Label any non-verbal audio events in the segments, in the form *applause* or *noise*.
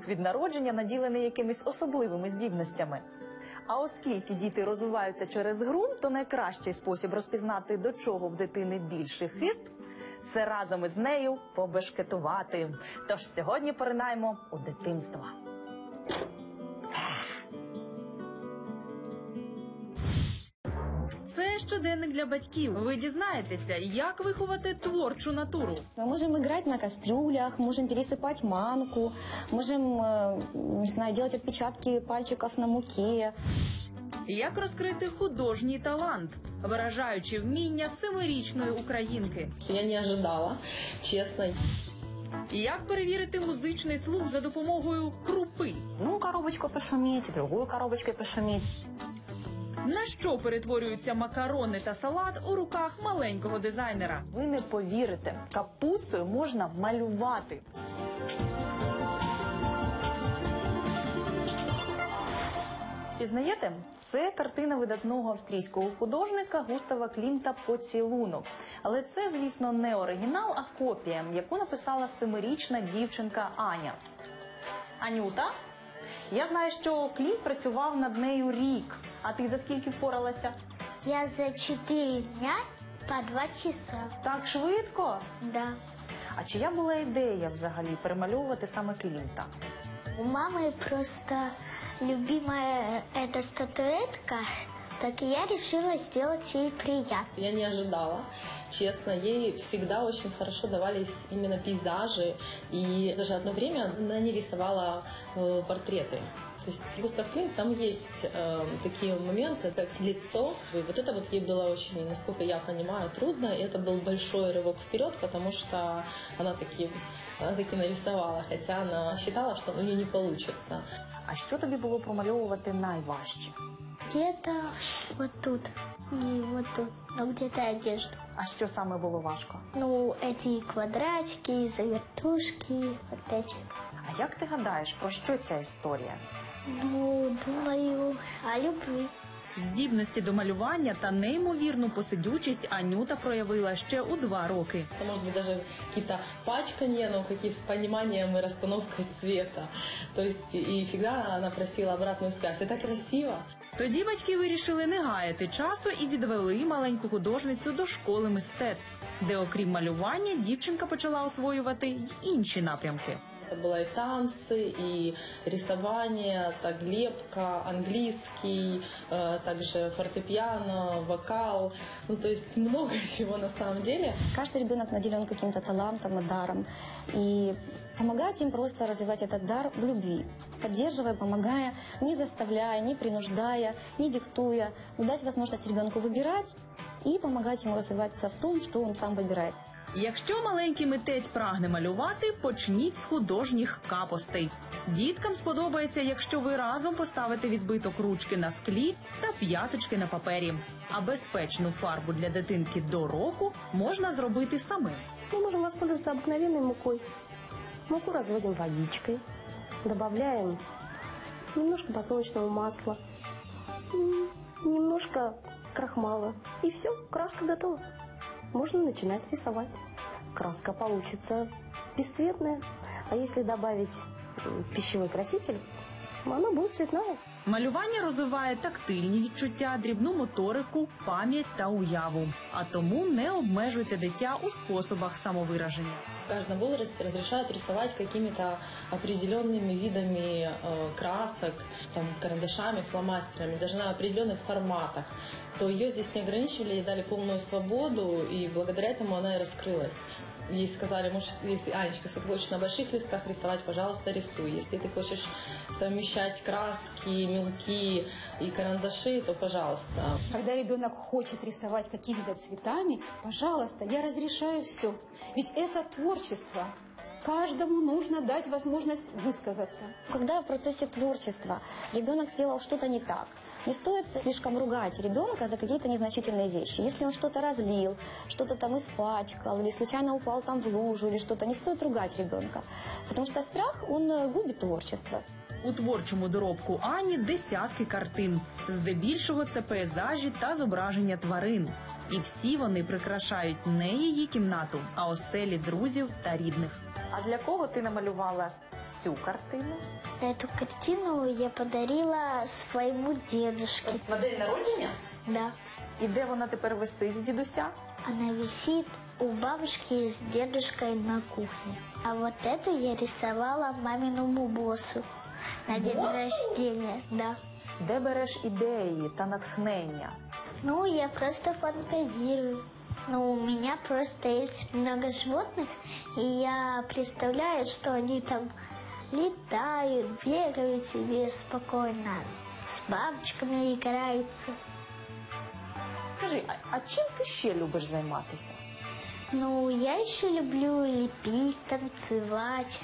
малюк від народження наділений якимись особливими здібностями. А оскільки діти розвиваються через гру, то найкращий спосіб розпізнати, до чого в дитини більший хист, це разом із нею побешкетувати. Тож сьогодні поринаємо у дитинство. щоденник для батьків. Ви дізнаєтеся, як виховати творчу натуру. Мы можем играть на кастрюлях, можем пересыпать манку, можем, э, не знаю, делать отпечатки пальчиков на муке. Як розкрити художній талант, виражаючи вміння семирічної українки? Я не ожидала, честно. Як перевірити музичний слух за допомогою крупи? Ну, коробочку пошуметь, другую коробочкой пошуметь. На що перетворюються макарони та салат у руках маленького дизайнера? Ви не повірите, капустою можна малювати. Пізнаєте, це картина видатного австрійського художника Густава Клімта Поцілунок. Але це, звісно, не оригінал, а копія, яку написала семирічна дівчинка Аня. Анюта, я знаю, що Клімт працював над нею рік. А ти за скільки впоралася? Я за 4 дня по 2 часа. Так швидко? Да. А чия була ідея взагалі перемальовувати саме Клімта? У мамы просто любимая эта статуэтка, так и я решила сделать ей приятно. Я не ожидала, честно. Ей всегда очень хорошо давались именно пейзажи. И даже одно время она не рисовала э, портреты. То есть Густав Климт, там есть э, такие моменты, как лицо. И вот это вот ей было очень, насколько я понимаю, трудно. И это был большой рывок вперед, потому что она таки, она таки нарисовала, хотя она считала, что у нее не получится. А що тобі було промальовувати найважче? Где-то вот тут и вот тут, а где-то одежду. А що саме було важко? Ну, эти квадратики, завертушки, вот эти. А як ти гадаєш, про що ця історія? Ну, думаю, о любви. Здібності до малювання та неймовірну посидючість Анюта проявила ще у два роки. Это может быть даже какие-то пачкания, но какие с пониманием и расстановкой цвета. То есть и всегда она просила обратную связь. Это красиво. Тоді батьки вирішили не гаяти часу і відвели маленьку художницю до школи мистецтв, де, окрім малювання, дівчинка почала освоювати й інші напрямки. Это было и танцы, и рисование, так лепка, английский, э, также фортепиано, вокал. Ну, то есть много *laughs* чего на самом деле. Каждый ребенок наделен каким-то талантом и даром. И помогать им просто развивать этот дар в любви. Поддерживая, помогая, не заставляя, не принуждая, не диктуя. Но дать возможность ребенку выбирать и помогать ему развиваться в том, что он сам выбирает. Якщо маленький митець прагне малювати, почніть з художніх капостей. Діткам сподобається, якщо ви разом поставите відбиток ручки на склі та п'яточки на папері. А безпечну фарбу для дитинки до року можна зробити самим. Мы можем воспользоваться обыкновенной мукой. Муку разводим водичкой, добавляем немножко подсолнечного масла, м, немножко крахмала. И все, краска готова. Можно начинать рисовать. Краска получится бесцветная. А если добавить пищевой краситель, она будет цветная. Малювання розвиває тактильні відчуття, дрібну моторику, пам'ять та уяву. А тому не обмежуйте дитя у способах самовираження. В каждом возрасте разрешают рисовать какими-то определенными видами э, красок, там, карандашами, фломастерами, даже на определенных форматах, то ее здесь не ограничивали и дали полную свободу, и благодаря этому она и раскрылась. Ей сказали, может, если, Анечка, если ты хочешь на больших листках рисовать, пожалуйста, рисуй. Если ты хочешь совмещать краски, мелки и карандаши, то пожалуйста. Когда ребенок хочет рисовать какими-то цветами, пожалуйста, я разрешаю все. Ведь это творчество. Каждому нужно дать возможность высказаться. Когда в процессе творчества ребенок сделал что-то не так, не стоит слишком ругать ребенка за какие-то незначительные вещи. Если он что-то разлил, что-то там испачкал, или случайно упал там в лужу, или что-то, не стоит ругать ребенка. Потому что страх, он э, губит творчество. У творчому доробку Ані десятки картин. Здебільшого це пейзажі та зображення тварин. І всі вони прикрашають не її кімнату, а оселі друзів та рідних. А для кого ти намалювала цю картину? Эту картину я подарила своему дедушке. На день народження? Да. І де вона тепер висить в дідуся? Она висит у бабушки с дедушкой на кухне. А вот эту я рисовала маминому боссу на день рождения. Да. Де береш ідеї та натхнення? Ну, я просто фантазирую. Ну, у меня просто есть много животных, и я представляю, что они там летают, бегают себе спокойно, с бабочками играются. Скажи, а, а чим ти ще любиш займатися? Ну, я еще люблю лепить, танцевать.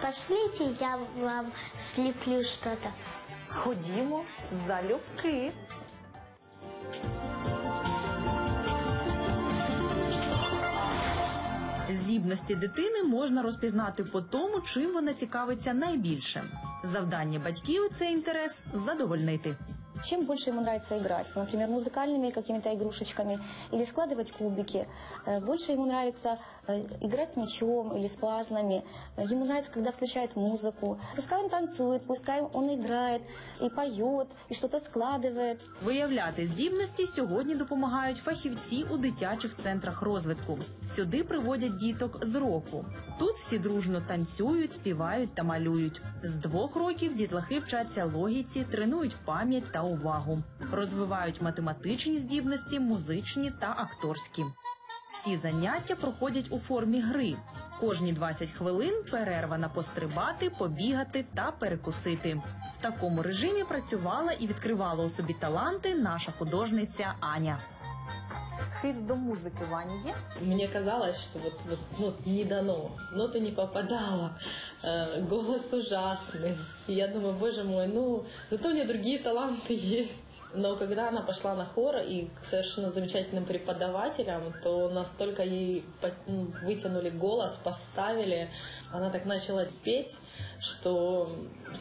Пошлите, я вам слеплю что-то. Ходімо, залюбки. Здібності дитини можна розпізнати по тому, чим вона цікавиться найбільше. Завдання батьків цей інтерес задовольнити Чем больше ему нравится играть, например, музыкальными какими-то игрушечками или складывать кубики, э, больше ему нравится э, играть с мячом или с пазлами, Э, ему нравится, когда включают музыку. Пускай он танцует, пускай он играет и поет, и что-то складывает. Виявляти здібності сьогодні допомагають фахівці у дитячих центрах розвитку. Сюди приводять діток з року. Тут всі дружно танцюють, співають та малюють. З двох років дітлахи вчаться логіці, тренують пам'ять та увагу, розвивають математичні здібності, музичні та акторські. Всі заняття проходять у формі гри. Кожні 20 хвилин перерва на пострибати, побігати та перекусити. В такому режимі працювала і відкривала у собі таланти наша художниця Аня. Хист до музики Вані є? Мне казалось, что вот, вот ну, не дано, нота не попадала, э, голос ужасный. И я думаю, боже мой, ну, зато у нее другие таланты есть. *laughs* Но когда она пошла на хор и к совершенно замечательным преподавателям, то настолько ей по- ну, вытянули голос, поставили, она так начала петь, что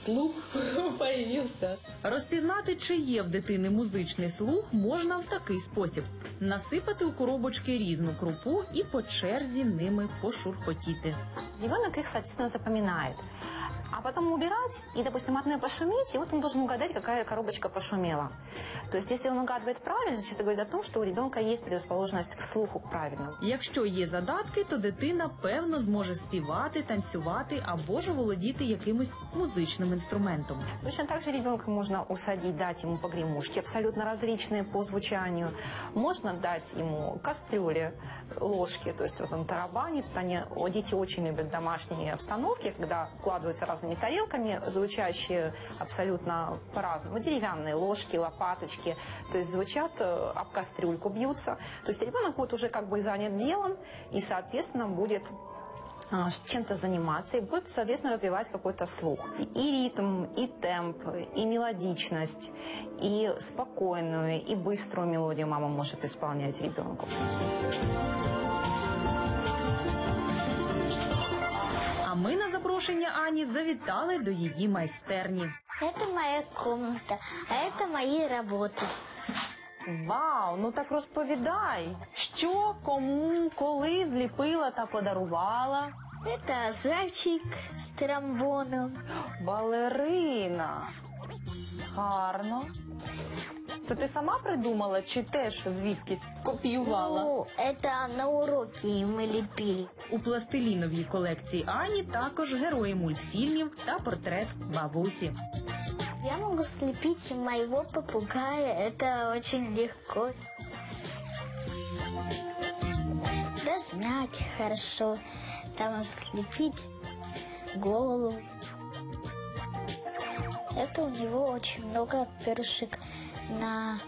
слух *laughs* появился. Розпізнати, чи є в дитини музичний слух, можна в такий спосіб: насипати у коробочки різну крупу і по черзі ними пошурхотіти. Ребенок их, соответственно, запоминает. А потом убирать, и, допустим, одной пошуметь, и вот он должен угадать, какая коробочка пошумела. То есть, если он угадывает правильно, значит, это говорит о том, что у ребенка есть предрасположенность к слуху к правильному. Якщо є задатки, то дитина певно зможе співати, танцювати або ж володіти якимось музичним інструментом. Точно так же ребенка можно усадить, дать ему погремушки, абсолютно различные по звучанию. Можно дать ему кастрюли, ложки, то есть вот он тарабанит. Они, дети очень любят домашние обстановки, когда укладываются разными тарелками, звучащие абсолютно по-разному. Деревянные ложки, лопаточки, то есть звучат, э, об кастрюльку бьются. То есть ребенок будет уже как бы занят делом и, соответственно, будет чем-то заниматься и будет, соответственно, развивать какой-то слух. И ритм, и темп, и мелодичность, и спокойную, и быструю мелодию мама может исполнять ребенку. А ми на запрошення Ані завітали до її майстерні. Это моя комната, а это мои работы. Вау, ну так розповідай, що, кому, коли зліпила та подарувала. Это зайчик с тромбоном. Балерина. Гарно. Це ти сама придумала чи теж звідкись копіювала? Ну, это на уроке мы лепили. У пластиліновій колекції Ані також герої мультфільмів та портрет бабусі. Я могу слепить моего попугая, это очень легко. Размять хорошо, там слепить голову. Это у него очень много перышек На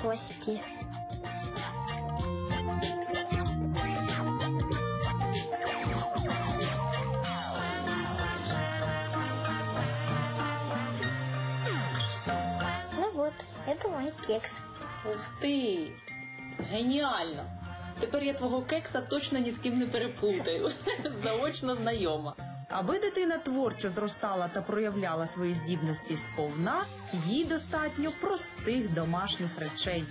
хвосте. Ну вот, это мой кекс. Ух ти! Геніально! Тепер я твого кекса точно ні з ким не переплутаю. *laughs* Заочно знайома. Аби дитина творчо зростала та проявляла свої здібності сповна, їй достатньо простих домашніх речей.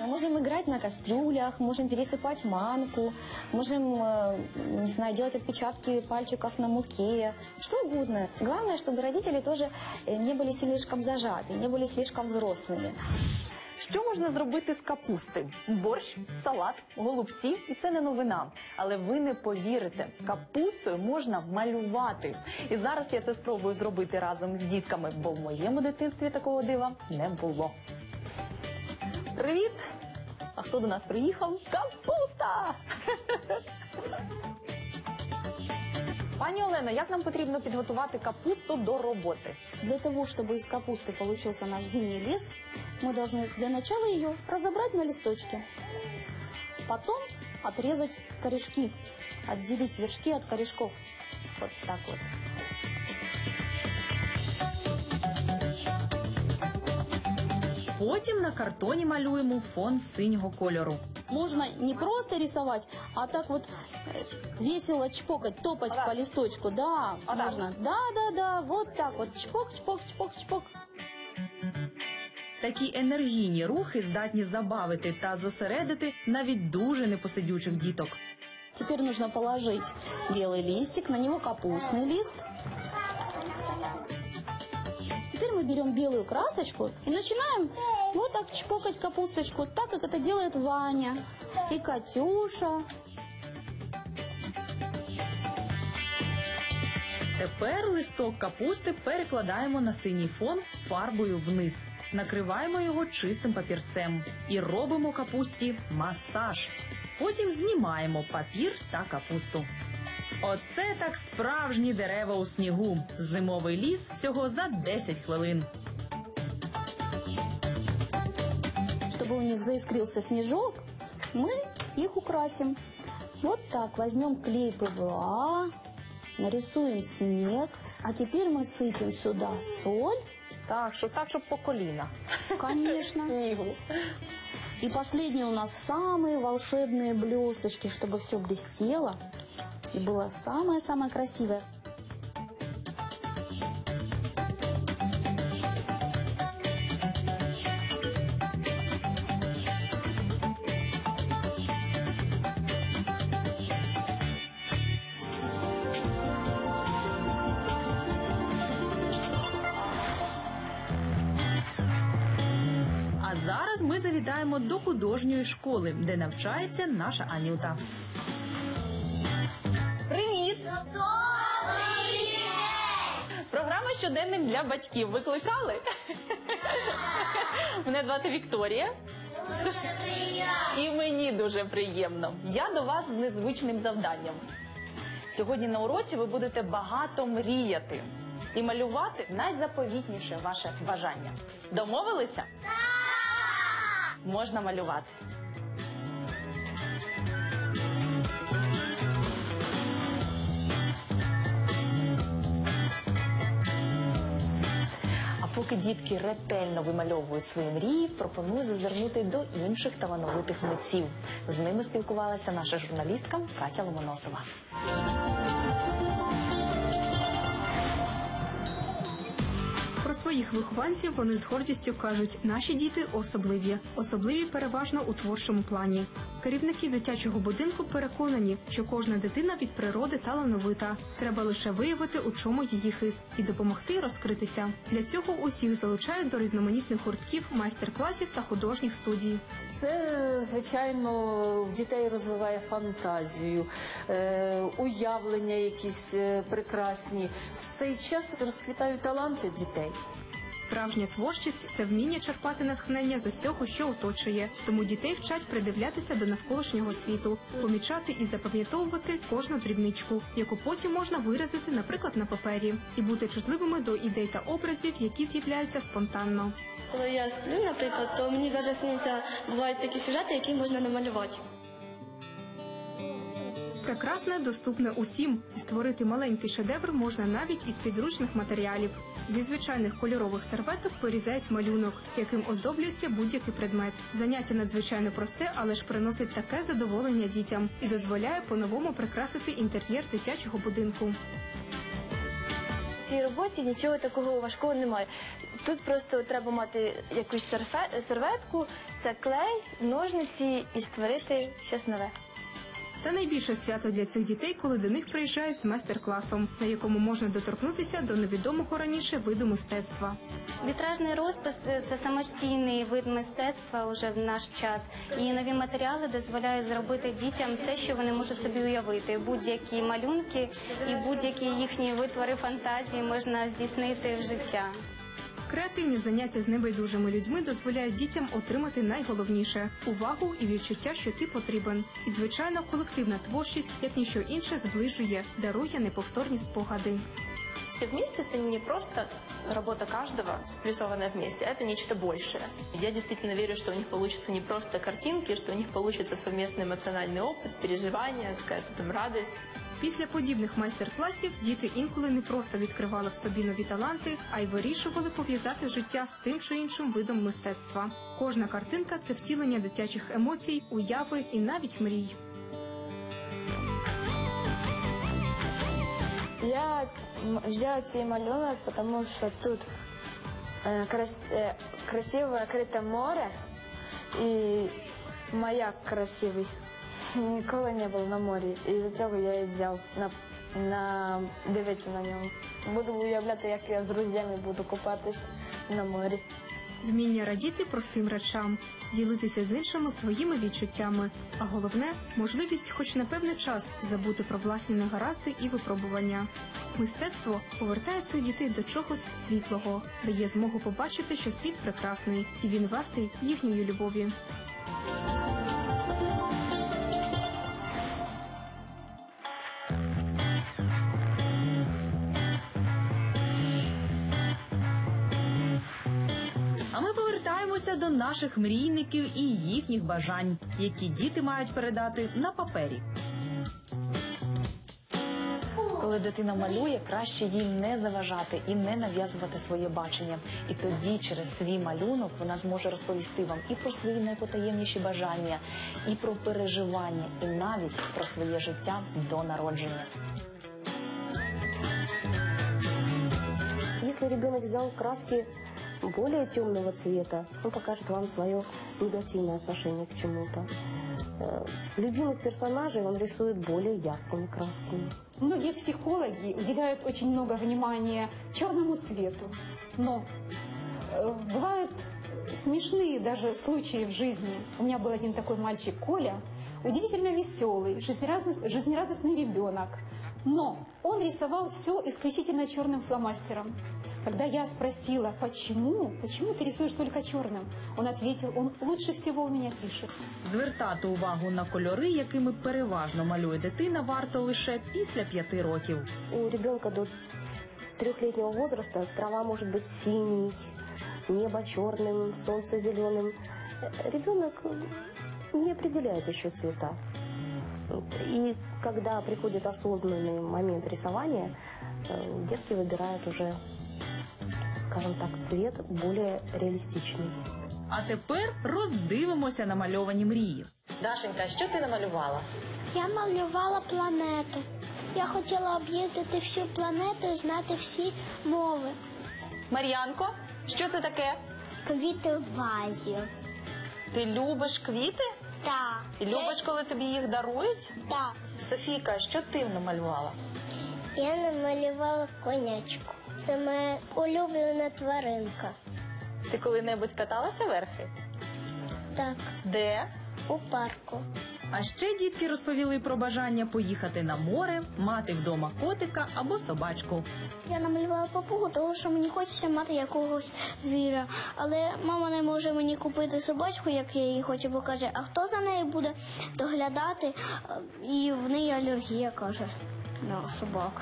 Мы можем играть на кастрюлях, можем пересыпать манку, можем, э, не знаю, делать отпечатки пальчиков на муке, что угодно. Главное, чтобы родители тоже э, не были слишком зажаты, не были слишком взрослыми. Що можна зробити з капусти? Борщ, салат, голубці, і це не новина. Але ви не повірите, капустою можна малювати. І зараз я це спробую зробити разом з дітками, бо в моєму дитинстві такого дива не було. Привіт! А хто до нас приїхав? Капуста! Пані Олено, як нам потрібно підготувати капусту до роботи? Для того, чтобы из капусты получился наш зимний лес, мы должны для начала ее разобрать на листочки. Потом отрезать корешки, отделить вершки от корешков. Вот так вот. Потім на картоні малюємо фон синього кольору. Можно не просто рисовать, а так вот э, весело чпокать, топать Вот так. по листочку. Да, Вот так. можно. Да, да, да, вот так вот. Чпок, чпок, чпок, чпок. Такі енергійні рухи здатні забавити та зосередити навіть дуже непосидючих діток. Теперь нужно положить белый листик, на него капустный лист. Теперь мы берем белую красочку и начинаем вот так чпокать капусточку, так как это делает Ваня и Катюша. Тепер листок капусти перекладаємо на синій фон фарбою вниз. Накриваємо його чистим папірцем і робимо капусті масаж. Потім знімаємо папір та капусту. Оце так справжні дерева у снігу. Зимовий ліс всього за 10 хвилин. Чтобы у них заискрился снежок, мы их украсим. Вот так возьмем клей ПВА, нарисуем снег, а теперь мы сыпем сюда соль, Так, щоб так, щоб по коліна. конечно. *laughs* Снігу. И последние у нас самые волшебные блесточки, чтобы все блестело и было самое-самое красивое. Завітаємо до художньої школи, де навчається наша Анюта. Привіт! Програма щоденник для батьків. Викликали? Мене звати Вікторія. І мені дуже приємно. Я до вас з незвичним завданням. Сьогодні на уроці ви будете багато мріяти і малювати найзаповітніше ваше бажання. Домовилися? Так! Можна малювати. Поки дітки ретельно вимальовують свої мрії, пропоную зазирнути до інших талановитих митців. З ними спілкувалася наша журналістка Катя Ломоносова. Своїх вихованців вони з гордістю кажуть, наші діти особливі, особливі переважно у творчому плані. Керівники дитячого будинку переконані, що кожна дитина від природи талановита. Треба лише виявити, у чому її хист, і допомогти розкритися. Для цього усіх залучають до різноманітних гуртків, майстер-класів та художніх студій. Це, звичайно, дітей розвиває фантазію, е, уявлення якісь е, прекрасні. В цей час розквітають таланти дітей. Справжня творчість це вміння черпати натхнення з усього, що оточує. Тому дітей вчать придивлятися до навколишнього світу, помічати і запам'ятовувати кожну дрібничку, яку потім можна виразити, наприклад, на папері, і бути чутливими до ідей та образів, які з'являються спонтанно. Коли я сплю, наприклад, то мені навіть сняться бувають такі сюжети, які можна намалювати. Прекрасне доступне усім, і створити маленький шедевр можна навіть із підручних матеріалів. Зі звичайних кольорових серветок вирізають малюнок, яким оздоблюється будь-який предмет. Заняття надзвичайно просте, але ж приносить таке задоволення дітям і дозволяє по-новому прикрасити інтер'єр дитячого будинку. В цій роботі нічого такого важкого немає. Тут просто треба мати якусь серветку, це клей, ножниці і створити щось нове. Та найбільше свято для цих дітей, коли до них приїжджають з майстер-класом, на якому можна доторкнутися до невідомого раніше виду мистецтва. Вітражний розпис це самостійний вид мистецтва вже в наш час. І нові матеріали дозволяють зробити дітям все, що вони можуть собі уявити. Будь-які малюнки і будь-які їхні витвори фантазії можна здійснити в життя. Креативні заняття з небайдужими людьми дозволяють дітям отримати найголовніше увагу і відчуття, що ти потрібен. І звичайно, колективна творчість, як ніщо інше, зближує, дарує неповторні спогади. Все вместе это не просто работа каждого, сплюсованная вместе, а это нечто большее. Я действительно верю, что у них получится не просто картинки, что у них получится совместный эмоциональный опыт, переживания, какая-то там радость. Після подібних майстер-класів діти інколи не просто відкривали в собі нові таланти, а й вирішували пов'язати життя з тим чи іншим видом мистецтва. Кожна картинка це втілення дитячих емоцій, уяви і навіть мрій. Я взяла цей малюнок, тому що тут крас, красиве крите море і маяк красивий. Ніколи не був на морі. І за цього я і взяв на, на дивитися на ньому. Буду уявляти, як я з друзями буду купатись на морі. Вміння радіти простим речам, ділитися з іншими своїми відчуттями, а головне можливість, хоч на певний час, забути про власні негаразди і випробування. Мистецтво повертає цих дітей до чогось світлого, дає змогу побачити, що світ прекрасний, і він вартий їхньої любові. Ми до наших мрійників і їхніх бажань, які діти мають передати на папері. Коли дитина малює, краще їй не заважати і не нав'язувати своє бачення. І тоді через свій малюнок вона зможе розповісти вам і про свої найпотаємніші бажання, і про переживання, і навіть про своє життя до народження. Если ребенок взял краски более темного цвета, он покажет вам свое негативное отношение к чему-то. Э, Любимых персонажей он рисует более яркими красками. Многие психологи уделяют очень много внимания черному цвету, но э, бывают смешные даже случаи в жизни. У меня был один такой мальчик Коля, удивительно веселый, жизнерадостный, жизнерадостный ребенок, но он рисовал все исключительно черным фломастером. Когда я спросила, почему, почему ты рисуешь только черным, он ответил, он лучше всего у меня пишет. Звертати увагу на кольори, якими переважно малює дитина, варто лише після п'яти років. У ребенка до трехлетнего возраста трава может быть синей, небо черным, солнце зеленым. Э, Ребенок не определяет еще цвета. И когда приходит осознанный момент рисования, э, детки выбирают уже, скажем так, цвет более реалистичный. А тепер роздивимося намальовані мрії. Дашенька, що ти намалювала? Я малювала планету. Я хотіла об'їздити всю планету і знати всі мови. Мар'янко, що це таке? Квіти в вазі. Ти любиш квіти? Так. Ти любиш, коли тобі їх дарують? Так. Софійка, що ти намалювала? Я намалювала конячку. Це моя улюблена тваринка. Ти коли-небудь каталася верхи? Так, Де? у парку. А ще дітки розповіли про бажання поїхати на море, мати вдома котика або собачку. Я намалювала папугу, тому що мені хочеться мати якогось звіра. Але мама не може мені купити собачку, як я її хочу, бо каже, а хто за нею буде доглядати? І в неї алергія каже на собак.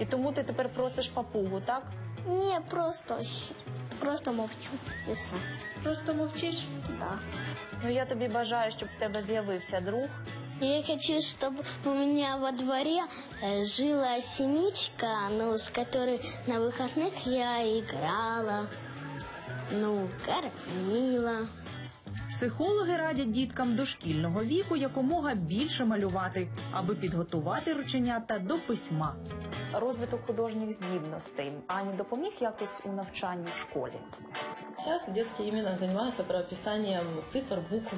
І тому ти тепер просиш папугу, так? Ні, просто щ- просто мовчу і все. Просто мовчиш? Так. Ну я тобі бажаю, щоб в тебе з'явився друг, Я хочу, чтобы у меня во дворе э, жила синичка, ну, с которой на выходных я играла, ну, кормила. Психологи радять діткам дошкільного віку якомога більше малювати, аби підготувати рученята до письма. Розвиток художніх здібностей Ані допоміг якось у навчанні в школі. Сейчас детки именно занимаются правописанием цифр, букв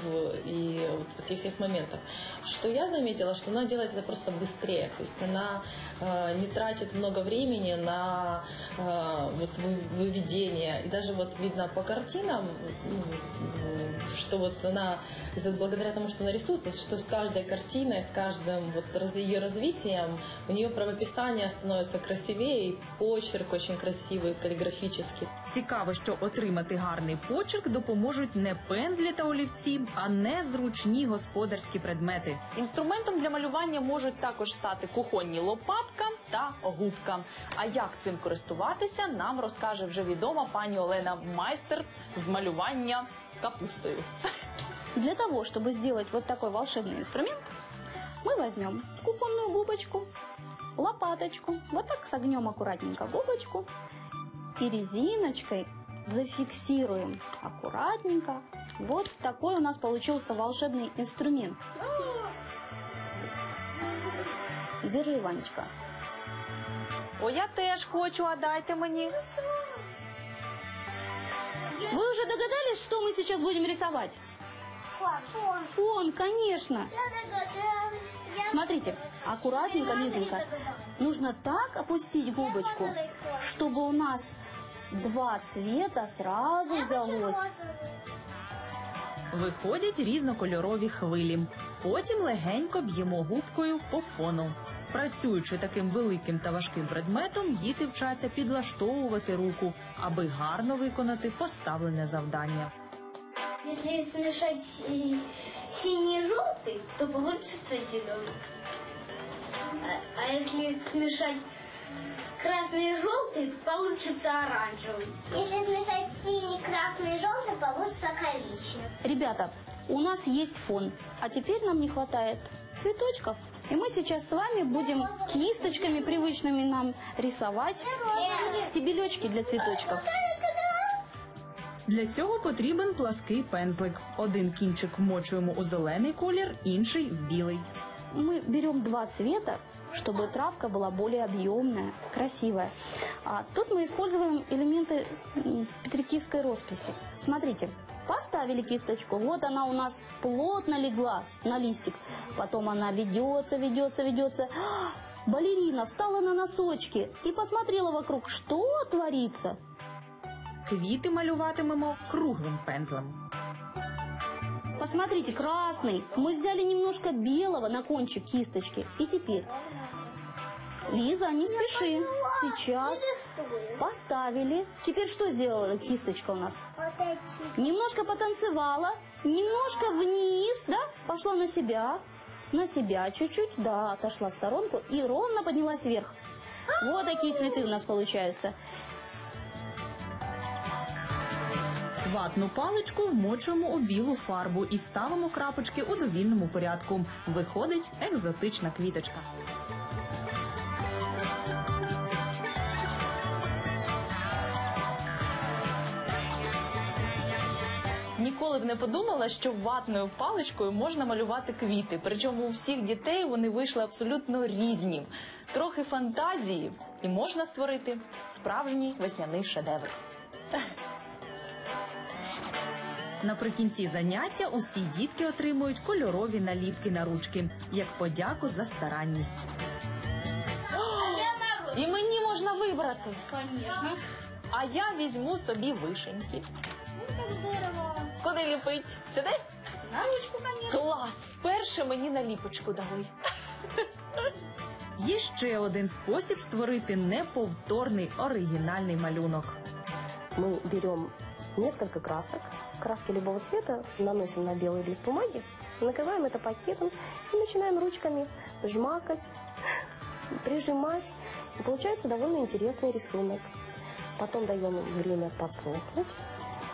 и вот этих всех моментов. Что я заметила, что она делает это просто быстрее. То есть она э, не тратит много времени на э, вот вы- выведение. И даже вот видно по картинам, м, что вот она, за- благодаря тому, что она рисует, вот что с каждой картиной, с каждым вот ее развитием, у нее правописание становится красивее, и почерк очень красивый, каллиграфический. Цікаво, що отримати гарний почерк допоможуть не пензлі та олівці, а незручні господарські предмети. Інструментом для малювання можуть також стати кухонні лопатка та губка. А як цим користуватися, нам розкаже вже відома пані Олена майстер з малювання капустою. Для того, чтобы сделать вот такой волшебный инструмент, мы возьмем кухонную губочку, лопаточку, вот так согнем аккуратненько губочку и резиночкой зафиксируем аккуратненько. Вот такой у нас получился волшебный инструмент. Держи, Ванечка. О, я теж хочу, а дайте мені. Вы уже догадались, что мы сейчас будем рисовать? Фон, конечно. Смотрите, аккуратненько, Лизонька. Нужно так опустить губочку, чтобы у нас два цвета сразу взялось. Виходять різнокольорові хвилі. Потім легенько б'ємо губкою по фону. Працюючи таким великим та важким предметом, діти вчаться підлаштовувати руку, аби гарно виконати поставлене завдання. Если смешать си- синий и желтый, то получится зеленый. А, а если смешать красный и желтый, получится оранжевый. Если смешать синий, красный и желтый, получится коричневый. Ребята, у нас есть фон, а теперь нам не хватает цветочков. И мы сейчас с вами будем кисточками привычными нам рисовать стебелечки для цветочков. Для цього потрібен плаский пензлик. Один кінчик вмочуємо у зелений колір, інший в білий. Мы берем два цвета, чтобы травка была более объемная, красивая. А тут мы используем элементы петрикивской росписи. Смотрите, поставили кисточку, вот она у нас плотно легла на листик. Потом она ведется, ведется, ведется. А, Балерина встала на носочки и посмотрела вокруг, что творится. Квіти малюватимемо круглим пензлем. Посмотрите, красный. Мы взяли немножко белого на кончик кисточки. И теперь, Лиза, не спеши. Сейчас поставили. Теперь что сделала кисточка у нас? Немножко потанцевала, немножко вниз, да, пошла на себя, на себя чуть-чуть, да, отошла в сторонку и ровно поднялась вверх. Вот такие цветы у нас получаются. Ватну паличку вмочуємо у білу фарбу і ставимо крапочки у довільному порядку. Виходить екзотична квіточка. Ніколи б не подумала, що ватною паличкою можна малювати квіти. Причому у всіх дітей вони вийшли абсолютно різні. Трохи фантазії, і можна створити справжній весняний шедевр. Наприкінці заняття усі дітки отримують кольорові наліпки на ручки як подяку за старанність. І мені можна вибрати. А я візьму собі вишеньки. Куди ліпить? Сюди? На ручку, конечно. Клас! Вперше мені наліпочку дали. Є ще один спосіб створити неповторний оригінальний малюнок. Мы берем несколько красок, краски любого цвета, наносим на белый лист бумаги, накрываем это пакетом и начинаем ручками жмакать, прижимать. И получается довольно интересный рисунок. Потом даем время подсохнуть.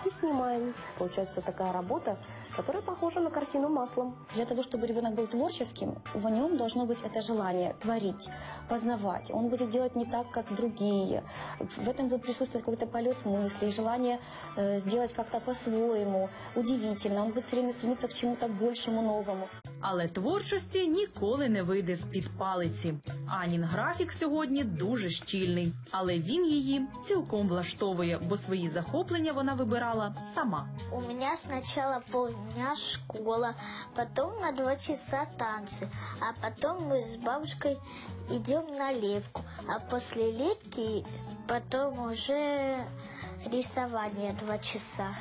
И снимаем. Получается такая работа, которая похожа на картину маслом. Для того, чтобы ребенок был творческим, в нем должно быть это желание творить, познавать. Он будет делать не так, как другие. В этом будет присутствовать какой-то полет мыслей, желание э, сделать как-то по-своему, удивительно. Он будет все время стремиться к чему-то большему, новому. Але творчості ніколи не вийде з-під палиці. Анін графік сьогодні дуже щільний, але він її цілком влаштовує, бо свої захоплення вона вибирала сама. У меня сначала полдня школа, потом на два часа танцы, а потом мы с бабушкой идем на левку, а после левки потом уже рисование два часа.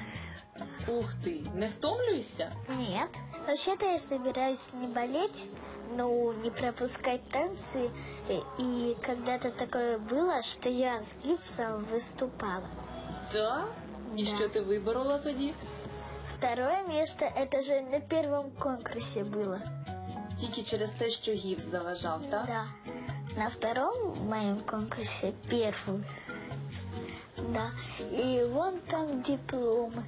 Ух ти, не втомлюєшся? Нет. Вообще-то я собираюсь не болеть, но не пропускать танцы. И, и когда-то такое было, что я с гипсом выступала. Так? І Да. що ти виборола тоді? Второе место, это же на первом конкурсе было. Тільки через те, що гіпс заважав, так? Да. На втором моем конкурсе первым. Да. И вон там дипломы.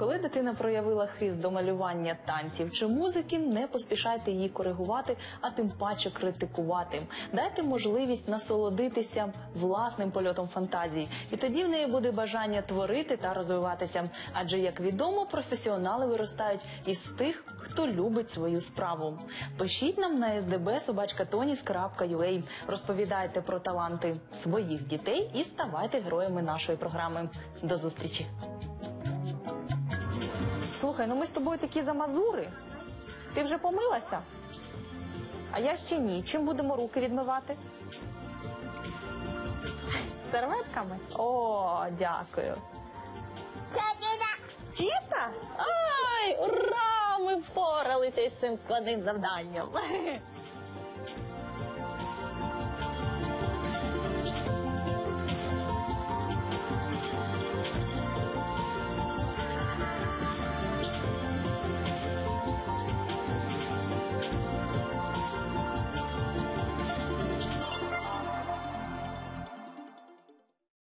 Коли дитина проявила хист до малювання танців чи музики, не поспішайте її коригувати, а тим паче критикувати. Дайте можливість насолодитися власним польотом фантазії, і тоді в неї буде бажання творити та розвиватися. Адже, як відомо, професіонали виростають із тих, хто любить свою справу. Пишіть нам на sdb.tonis.ua, розповідайте про таланти своїх дітей і ставайте героями нашої програми. До зустрічі! Слухай, ну ми з тобою такі замазури. Ти вже помилася? А я ще ні. Чим будемо руки відмивати? Серветками? О, дякую. Чисто? Ай, ура! Ми впоралися із цим складним завданням.